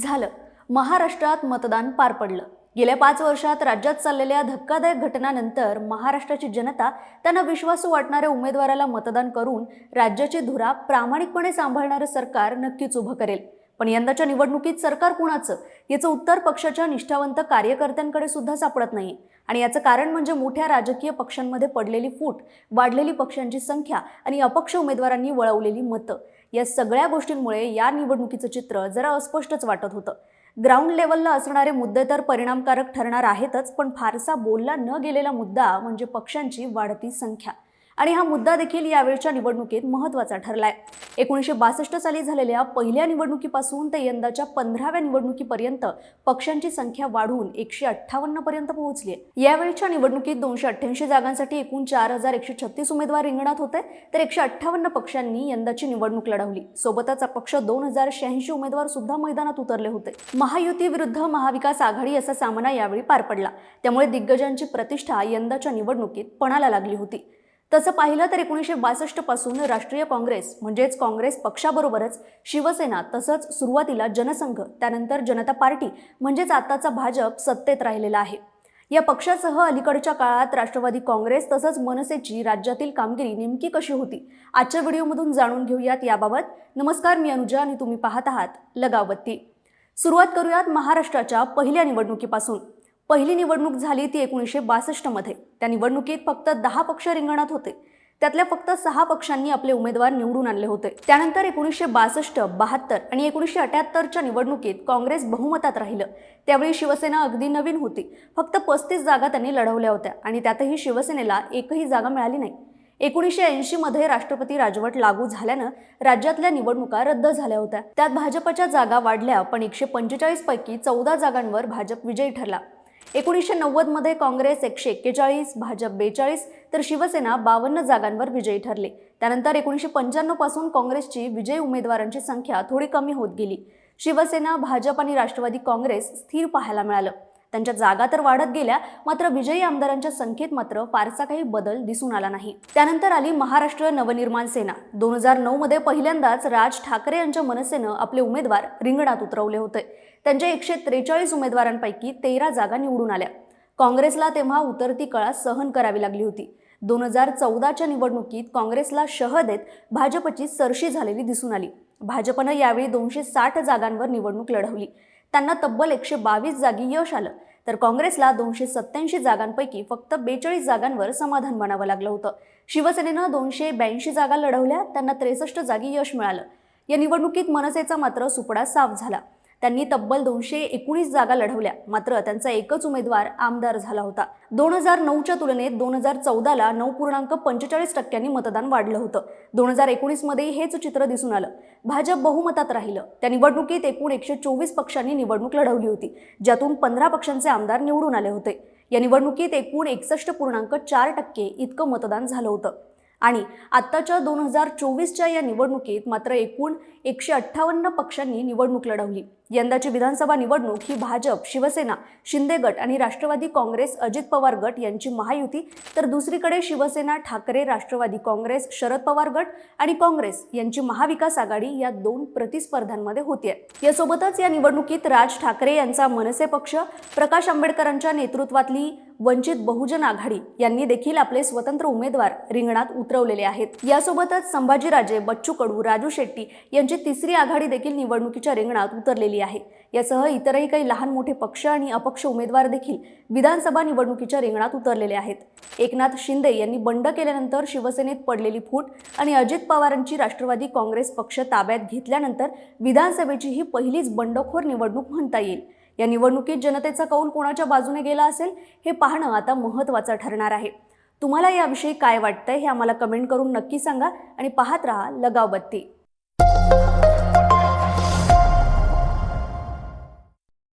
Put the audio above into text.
झालं. महाराष्ट्रात मतदान पार पडलं. गेल्या पाच वर्षात राज्यात चाललेल्या धक्कादायक घटनानंतर महाराष्ट्राची जनता त्यांना विश्वासू वाटणाऱ्या उमेदवाराला मतदान करून राज्याची धुरा प्रामाणिकपणे सांभाळणारं सरकार नक्कीच उभं करेल. पण यंदाच्या निवडणुकीत सरकार कुणाचं? याचं उत्तर पक्षाच्या निष्ठावंत कार्यकर्त्यांकडे सुद्धा सापडत नाही. आणि याचं कारण म्हणजे मोठ्या राजकीय पक्षांमध्ये पडलेली फूट वाढलेली पक्षांची संख्या आणि अपक्ष उमेदवारांनी वळवलेली मतं. या सगळ्या गोष्टींमुळे या निवडणुकीचं चित्र जरा अस्पष्टच वाटत होतं. ग्राउंड लेवलला असणारे मुद्दे तर परिणामकारक ठरणार आहेतच पण फारसा बोलला न गेलेला मुद्दा म्हणजे पक्षांची वाढती संख्या. आणि हा मुद्दा देखील यावेळच्या निवडणुकीत महत्त्वाचा ठरलाय. एकोणीसशे बासष्ट साली झालेल्या पहिल्या निवडणुकीपासून ते यंदाच्या पंधराव्या निवडणुकीपर्यंत पक्षांची संख्या वाढून एकशे अठ्ठावन्न पर्यंत पोहोचली आहे यावेळच्या निवडणुकीत दोनशे अठ्ठ्याऐंशी जागांसाठी एकूण चार हजार एकशे छत्तीस उमेदवार रिंगणात होते तर एकशे अठ्ठावन्न पक्षांनी यंदाची निवडणूक लढवली. सोबतच अपक्ष दोन हजार शहाऐंशी उमेदवार सुद्धा मैदानात उतरले होते. महायुती विरुद्ध महाविकास आघाडी असा सामना यावेळी पार पडला. त्यामुळे दिग्गजांची प्रतिष्ठा यंदाच्या निवडणुकीत पणाला लागली होती. तसं पाहिलं तर एकोणीसशे बासष्टपासून राष्ट्रीय काँग्रेस म्हणजेच काँग्रेस पक्षाबरोबरच शिवसेना तसंच सुरुवातीला जनसंघ त्यानंतर जनता पार्टी म्हणजेच आताचा भाजप सत्तेत राहिलेला आहे. या पक्षासह अलीकडच्या काळात राष्ट्रवादी काँग्रेस तसंच मनसेची राज्यातील कामगिरी नेमकी कशी होती आजच्या व्हिडिओमधून जाणून घेऊयात याबाबत. नमस्कार मी अनुजा आणि तुम्ही पाहत आहात लगावत्ती सुरुवात करूयात महाराष्ट्राच्या पहिल्या निवडणुकीपासून. पहिली निवडणूक झाली ती एकोणीसशे बासष्टमध्ये त्या निवडणुकीत फक्त दहा पक्ष रिंगणात होते. त्यातल्या फक्त सहा पक्षांनी आपले उमेदवार निवडून आणले होते. त्यानंतर एकोणीसशे बासष्ट बहात्तर आणि एकोणीसशे अठ्याहत्तरच्या निवडणुकीत काँग्रेस बहुमतात राहिलं. त्यावेळी शिवसेना अगदी नवीन होती. फक्त पस्तीस जागा त्यांनी लढवल्या होत्या आणि त्यातही शिवसेनेला एकही जागा मिळाली नाही. एकोणीसशे ऐंशीमध्ये राष्ट्रपती राजवट लागू झाल्यानं राज्यातल्या निवडणुका रद्द झाल्या होत्या. त्यात भाजपच्या जागा वाढल्या पण एकशे पंचेचाळीस पैकी चौदा जागांवर भाजप विजयी ठरला. एकोणीसशे नव्वदमध्ये काँग्रेस एकशे एक्केचाळीस भाजप बेचाळीस तर शिवसेना बावन्न जागांवर विजयी ठरले. त्यानंतर एकोणीसशे पंच्याण्णवपासून काँग्रेसची विजयी उमेदवारांची संख्या थोडी कमी होत गेली. शिवसेना भाजप आणि राष्ट्रवादी काँग्रेस स्थिर पाहायला मिळालं. त्यांच्या जागा तर वाढत गेल्या मात्र विजयी आमदारांच्या संख्येत मात्र फारसा काही बदल दिसून आला नाही. त्यानंतर आली महाराष्ट्र नवनिर्माण सेना. दोन हजार नऊ मध्ये पहिल्यांदाच राज ठाकरे यांच्या मनसेनं आपले उमेदवार रिंगणात उतरवले होते. त्यांच्या एकशे त्रेचाळीस उमेदवारांपैकी तेरा जागा निवडून आल्या. काँग्रेसला तेव्हा उतरती कळा सहन करावी लागली होती. दोन हजार चौदाच्या निवडणुकीत काँग्रेसला शह देत भाजपची सरशी झालेली दिसून आली. भाजपनं यावेळी दोनशे साठ जागांवर निवडणूक लढवली. त्यांना तब्बल एकशे बावीस जागी यश आलं. तर काँग्रेसला दोनशे सत्याऐंशी जागांपैकी फक्त बेचाळीस जागांवर समाधान मानावं लागलं होतं. शिवसेनेनं दोनशे ब्याऐंशी जागा लढवल्या त्यांना त्रेसष्ट जागी यश मिळालं. या निवडणुकीत मनसेचा मात्र सुपडा साफ झाला. त्यांनी तब्बल दोनशे एकोणीस जागा लढवल्या. मात्र त्यांचा एकच उमेदवार आमदार झाला होता. दोन हजार नऊच्या तुलनेत दोन हजार चौदाला नऊ पूर्णांक पंचेचाळीस टक्क्यांनी मतदान वाढलं होतं. दोन हजार एकोणीसमध्ये हेच चित्र दिसून आलं. भाजप बहुमतात राहिलं. त्या निवडणुकीत एकूण एकशे चोवीस पक्षांनी निवडणूक लढवली होती ज्यातून पंधरा पक्षांचे आमदार निवडून आले होते. या निवडणुकीत एकूण एकसष्ट पूर्णांक चार टक्के इतकं मतदान झालं होतं. आणि आत्ताच्या दोन हजार चोवीसच्या या निवडणुकीत मात्र एकूण एकशे अठ्ठावन्न पक्षांनी निवडणूक लढवली. यंदाची विधानसभा निवडणूक ही भाजप शिवसेना शिंदे गट आणि राष्ट्रवादी काँग्रेस अजित पवार गट यांची महायुती तर दुसरीकडे शिवसेना ठाकरे राष्ट्रवादी काँग्रेस शरद पवार गट आणि काँग्रेस यांची महाविकास आघाडी या दोन प्रतिस्पर्धांमध्ये होतीये. यासोबतच या निवडणुकीत राज ठाकरे यांचा मनसे पक्ष प्रकाश आंबेडकरांच्या नेतृत्वातली वंचित बहुजन आघाडी यांनी देखील आपले स्वतंत्र उमेदवार रिंगणात उतरवलेले आहेत. यासोबतच संभाजीराजे बच्चू कडू राजू शेट्टी यांची तिसरी आघाडी देखील निवडणुकीच्या रिंगणात उतरलेली आहे. यासह इतरही काही लहान मोठे पक्ष आणि अपक्ष उमेदवार देखील विधानसभा निवडणुकीच्या रिंगणात उतरलेले आहेत. एकनाथ शिंदे यांनी बंड केल्यानंतर शिवसेनेत पडलेली फूट आणि अजित पवारांची राष्ट्रवादी काँग्रेस पक्ष ताब्यात घेतल्यानंतर विधानसभेची ही पहिलीच बंडखोर निवडणूक म्हणता येईल. या निवडणुकीत जनतेचा कौल कोणाच्या बाजूने गेला असेल हे पाहणं आता महत्त्वाचं ठरणार आहे. तुम्हाला याविषयी काय वाटतंय हे आम्हाला कमेंट करून नक्की सांगा आणि पाहत राहा लगावबत्ती